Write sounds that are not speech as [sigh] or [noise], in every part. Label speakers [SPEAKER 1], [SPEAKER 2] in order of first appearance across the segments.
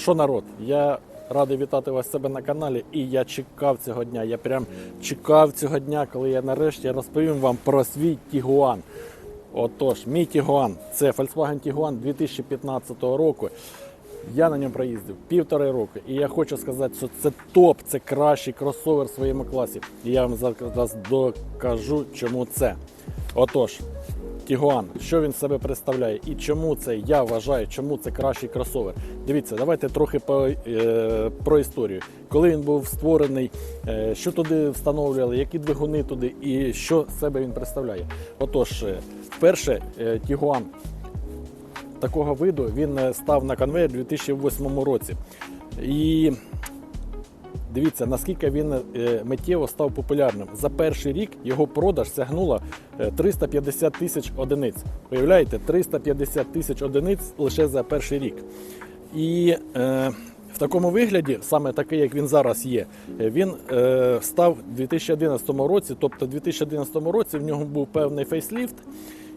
[SPEAKER 1] Що народ? Я радий вітати вас себе на каналі, і я чекав цього дня. Я прям чекав цього дня, коли я нарешті розповім вам про свій Тігуан. Отож, мій Тігуан це Volkswagen Tiguan 2015 року. Я на ньому проїздив півтори роки, і я хочу сказати, що це топ, це кращий кросовер в своєму класі. І я вам зараз докажу, чому це. Отож, Тігуан, що він себе представляє і чому це я вважаю, чому це кращий кросовер. Дивіться, давайте трохи по, е, про історію. Коли він був створений, е, що туди встановлювали, які двигуни туди і що себе він представляє. Отож, е, вперше е, Тігуан такого виду він е, став на конвейер у 2008 році. І Дивіться, наскільки він е, миттєво став популярним. За перший рік його продаж сягнула е, 350 тисяч одиниць. Уявляєте, 350 тисяч одиниць лише за перший рік. І е, в такому вигляді, саме такий, як він зараз є, е, він е, став у 2011 році. Тобто, у 2011 році в нього був певний фейсліфт.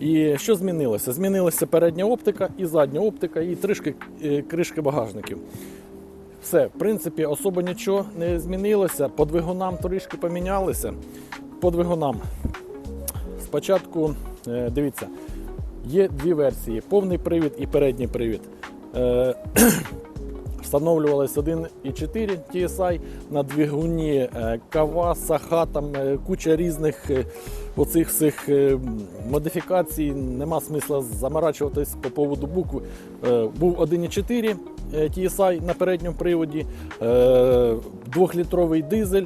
[SPEAKER 1] І що змінилося? Змінилася передня оптика і задня оптика, і трішки е, кришки багажників. Все, в принципі, особо нічого не змінилося. По двигунам трішки помінялися. По двигунам. Спочатку, е, дивіться, є дві версії: повний привід і передній привід. Встановлювалися 1,4 TSI на двигуні е, Каваса, Хатам, е, куча різних оцих всіх модифікацій. Нема смисла заморачуватись по поводу букв. Е, Був 1,4 е, TSI на передньому приводі, е, двохлітровий дизель,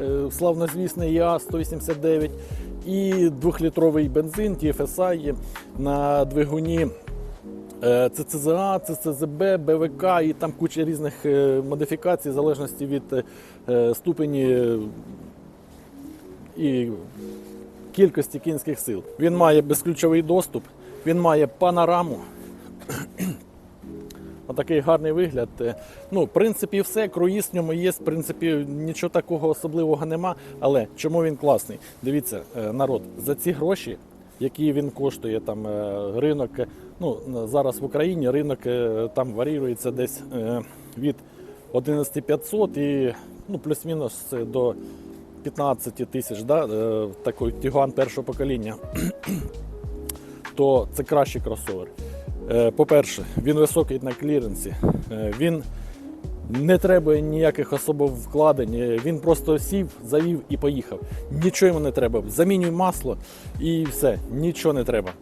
[SPEAKER 1] е, славнозвісний ЯА 189 і двохлітровий бензин TFSI на двигуні. Е, Це ЦЗА, це ЦЗБ, БВК і там куча різних е, модифікацій в залежності від е, ступені е, і кількості кінських сил. Він має безключовий доступ, він має панораму. Отакий гарний вигляд. Е, Ну, в принципі, все, круїз в ньому є, в принципі, нічого такого особливого нема. Але чому він класний? Дивіться, е, народ, за ці гроші, які він коштує, там е, ринок, ну, зараз в Україні ринок там варіюється десь від 11500 і ну, плюс-мінус до 15 тисяч, да, такий Тігуан першого покоління, [clears throat] то це кращий кросовер. Е, По-перше, він високий на кліренсі, е, він не треба ніяких особо вкладень. е, Він просто сів, завів і поїхав. Нічого йому не треба. Замінюй масло і все, нічого не треба.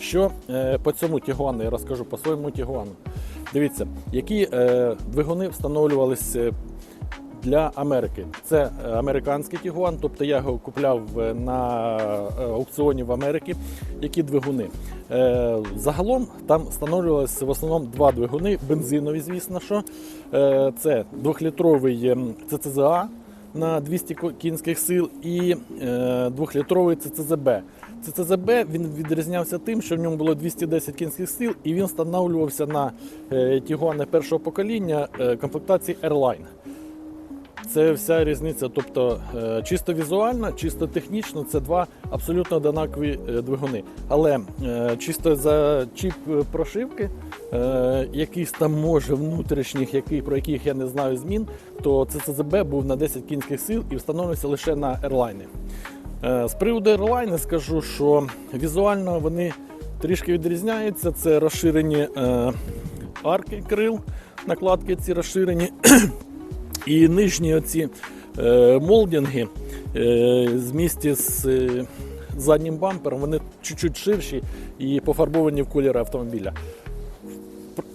[SPEAKER 1] Що по цьому Тігуану я розкажу по своєму Тігуану. Дивіться, які двигуни встановлювалися для Америки. Це е, американський Тігуан, тобто я його купляв е, на е, аукціоні в Америці. Які двигуни? Загалом там встановлювалися в основному два двигуни, бензинові, звісно, що це двохлітровий ЦЦЗА на 200 кінських сил і двохлітровий ЦЦЗБ. ЦЦЗБ він відрізнявся тим, що в ньому було 210 кінських сил, і він встановлювався на е, Тігуани першого покоління комплектації Airline. Це вся різниця. Тобто, е, чисто візуально, чисто технічно, це два абсолютно однакові е, двигуни. Але е, чисто за чіп прошивки, якийсь там може внутрішніх, які, про яких я не знаю змін, то ЦЦЗБ був на 10 кінських сил і встановлювався лише на Airline. Е, З приводу Airline скажу, що візуально вони трішки відрізняються. Це розширені арки крил, накладки ці розширені. І нижні оці е, молдинги е, з е, заднім бампером, вони чуть-чуть ширші і пофарбовані в кольори автомобіля.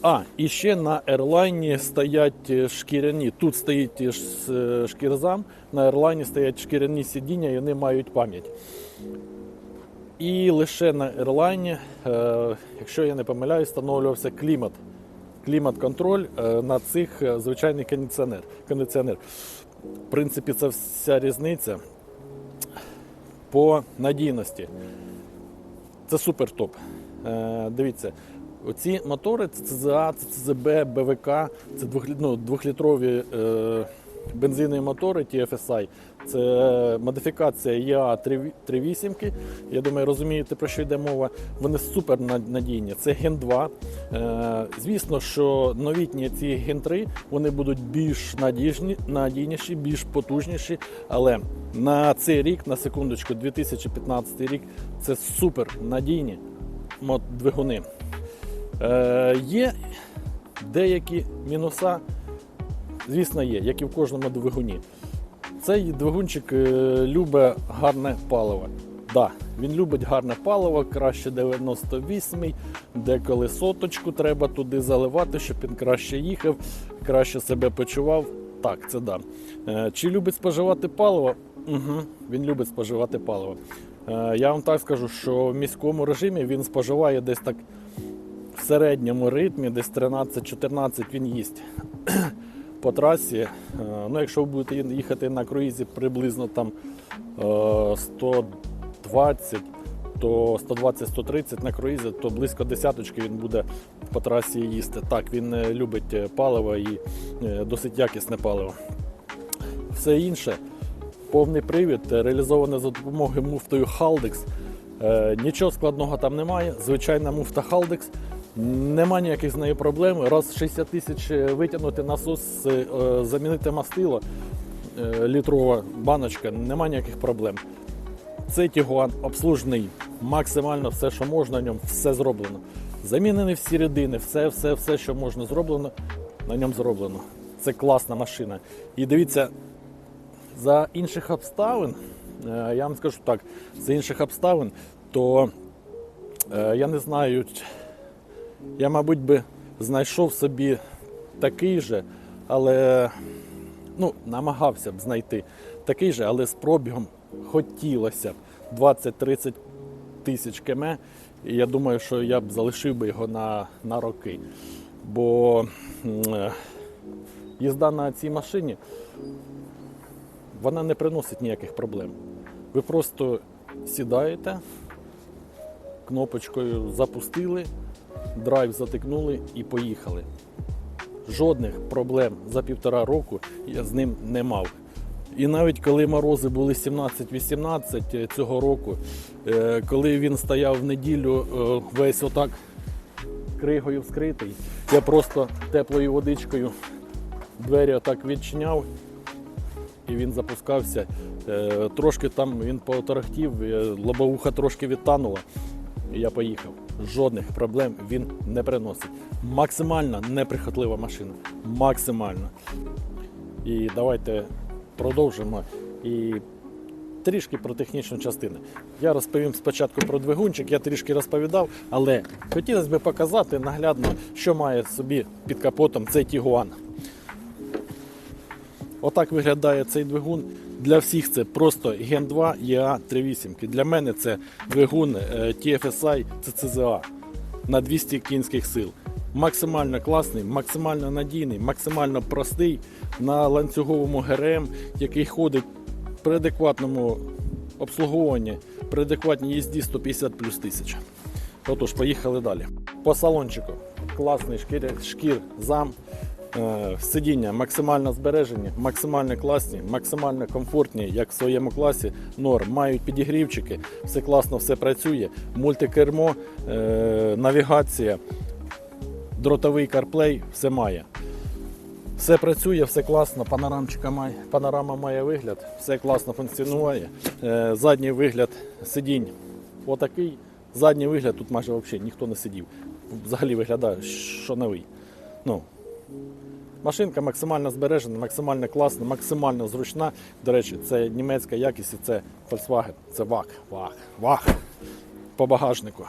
[SPEAKER 1] А, і ще на ерлайні стоять шкіряні. Тут стоїть шкірзам, на ерлайні стоять шкіряні сидіння і вони мають пам'ять. І лише на ерлайні, якщо я не помиляюсь, встановлювався клімат. Клімат-контроль е, на цих звичайних звичайний кондиціонер. кондиціонер. В принципі, це вся різниця по надійності. Це супер топ. Е, дивіться, оці мотори це ЦЗБ, БВК, це ну, двохлітрові е, бензинові мотори TFSI. Це модифікація EA 38. Я думаю, розумієте, про що йде мова. Вони супер надійні. Це Gen 2. Е, Звісно, що новітні ці Gen 3 вони будуть більш надіжні, надійніші, більш потужніші. Але на цей рік, на секундочку, 2015 рік, це супер надійні двигуни. Е, Є деякі мінуса, звісно, є, як і в кожному двигуні. Цей двигунчик е, любить гарне паливо. Да, він любить гарне паливо, краще 98 деколи соточку треба туди заливати, щоб він краще їхав, краще себе почував. Так, це да. Е, Чи любить споживати паливо? Угу, він любить споживати паливо. Е, Я вам так скажу, що в міському режимі він споживає десь так в середньому ритмі, десь 13-14 він їсть по трасі. Е, Ну, якщо ви будете їхати на круїзі приблизно там е, 120, то 120-130 на круїзі, то близько десяточки він буде по трасі їсти. Так, він е, любить е, паливо і е, досить якісне паливо. Все інше, повний привід, е, реалізоване за допомогою муфтою Haldex. Е, Нічого складного там немає. Звичайна муфта Haldex. Нема ніяких з нею проблем. Раз 60 тисяч е, витягнути насос, е, замінити мастило, е, літрова баночка, нема ніяких проблем. Цей Тігуан обслужений максимально все, що можна на ньому, все зроблено. Замінені всі рядини, все, все, все, що можна зроблено, на ньому зроблено. Це класна машина. І дивіться, за інших обставин, я вам скажу так, за інших обставин, то я не знаю, я, мабуть, би знайшов собі такий же, але ну, намагався б знайти такий же, але з пробігом хотілося б 20-30 тисяч км. І я думаю, що я б залишив би його на, на роки. Бо е, їзда на цій машині вона не приносить ніяких проблем. Ви просто сідаєте, кнопочкою запустили, драйв затикнули і поїхали. Жодних проблем за півтора року я з ним не мав. І навіть коли морози були 17-18 цього року, е, коли він стояв в неділю е, весь отак кригою вскритий, я просто теплою водичкою двері отак відчиняв і він запускався. Е, Трошки там він поторохтів, е, лобовуха трошки відтанула, я поїхав. Жодних проблем він не приносить. Максимально неприхотлива машина. Максимально. І давайте продовжимо. І трішки про технічну частину. Я розповім спочатку про двигунчик, я трішки розповідав, але хотілося б показати наглядно, що має собі під капотом цей Тігуан. Отак виглядає цей двигун. Для всіх це просто Gen 2 EA 38. Для мене це двигун TFSI CCZA на 200 кінських сил. Максимально класний, максимально надійний, максимально простий на ланцюговому ГРМ, який ходить при адекватному обслуговуванні, при адекватній їзді 150 плюс тисяч. Отож, поїхали далі. По салончику класний шкір, шкір зам. Е, Сидіння максимально збережені, максимально класні, максимально комфортні, як в своєму класі. Норм мають підігрівчики, все класно, все працює. Мультикермо, е, навігація, дротовий CarPlay, все має. Все працює, все класно, панорамчика має, панорама має вигляд, все класно функціонує. Е, Задній вигляд сидінь отакий. Задній вигляд тут майже взагалі ніхто не сидів. Взагалі виглядає, що новий. Ну, Машинка максимально збережена, максимально класна, максимально зручна. До речі, це німецька якість і це Volkswagen, це ВАК, ВАК, ВАК. По багажнику.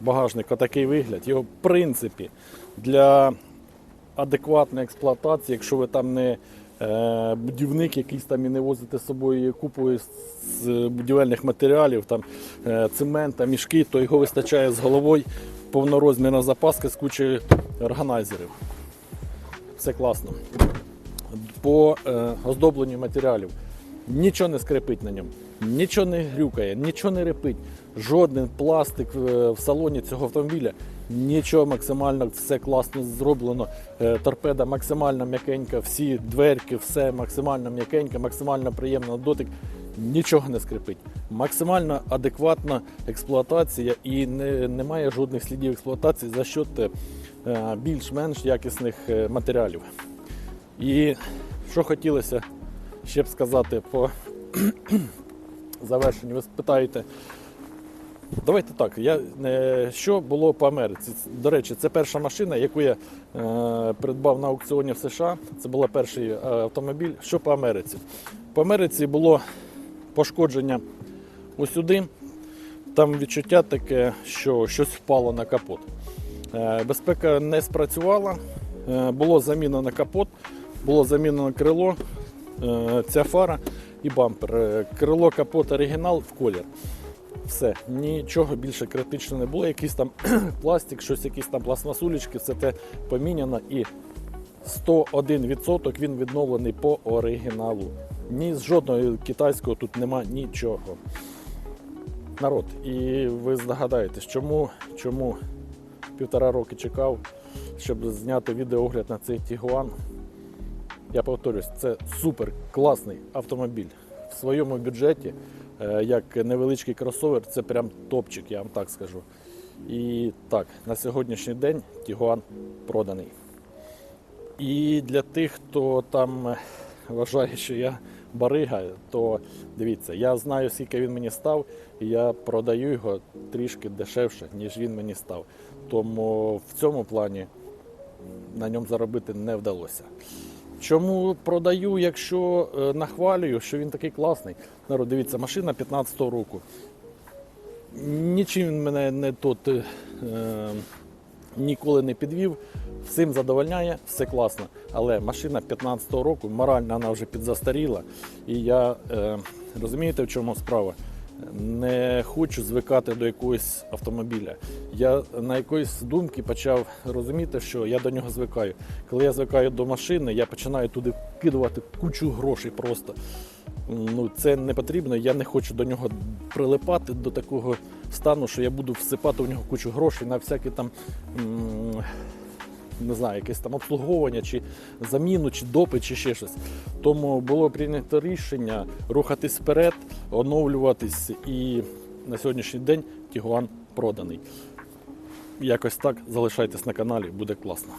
[SPEAKER 1] Багажник отакий вигляд. Його, в принципі, для адекватної експлуатації, якщо ви там не е, будівник якийсь там і не возите з собою купу з будівельних матеріалів, там е, цемента, мішки, то його вистачає з головою повнорозмірна запаска з кучею органайзерів. Все класно. По е, оздобленню матеріалів. Нічого не скрипить на ньому. нічого не грюкає, нічого не репить, жоден пластик е, в салоні цього автомобіля, нічого максимально все класно зроблено. Е, Торпеда максимально м'якенька, всі дверки, все максимально м'якеньке, максимально приємно дотик. Нічого не скрипить. Максимально адекватна експлуатація і не, немає жодних слідів експлуатації за счет більш-менш якісних е, матеріалів. І що хотілося ще б сказати по [clears throat] завершенню, ви спитаєте. Давайте так. Я, е, що було по Америці? До речі, це перша машина, яку я е, придбав на аукціоні в США. Це був перший е, автомобіль. Що по Америці? По Америці було пошкодження ось сюди. Там відчуття таке, що щось впало на капот. Е, Безпека не спрацювала, Е, було замінено капот, було замінено крило, е, ця фара і бампер. Крило, капот, оригінал в колір. Все, нічого більше критичного не було. Якийсь там [clears throat] пластик, щось, якісь там пластмасулечки, все те поміняно і 101% він відновлений по оригіналу. Ні з жодного китайського тут нема нічого. Народ, і ви здогадаєтесь, чому, чому півтора роки чекав, щоб зняти відеогляд на цей Тігуан. Я повторюсь, це супер класний автомобіль. В своєму бюджеті, е, як невеличкий кросовер, це прям топчик, я вам так скажу. І так, на сьогоднішній день Тігуан проданий. І для тих, хто там е, вважає, що я барига, то дивіться, я знаю, скільки він мені став, і я продаю його трішки дешевше, ніж він мені став. Тому в цьому плані на ньому заробити не вдалося. Чому продаю, якщо е, нахвалюю, що він такий класний? Народ, дивіться, машина 15-го року. Нічим мене не тут е, ніколи не підвів. Всім задовольняє, все класно. Але машина 15-го року, морально вона вже підзастаріла. І я е, розумієте, в чому справа? Не хочу звикати до якогось автомобіля. Я на якоїсь думки почав розуміти, що я до нього звикаю. Коли я звикаю до машини, я починаю туди вкидувати кучу грошей просто. Ну, це не потрібно. Я не хочу до нього прилипати до такого стану, що я буду всипати в нього кучу грошей на всякі там. Не знаю, якесь там обслуговування, чи заміну, чи допит, чи ще щось. Тому було прийнято рішення рухатись вперед, оновлюватись, і на сьогоднішній день Тігуан проданий. Якось так залишайтесь на каналі, буде класно.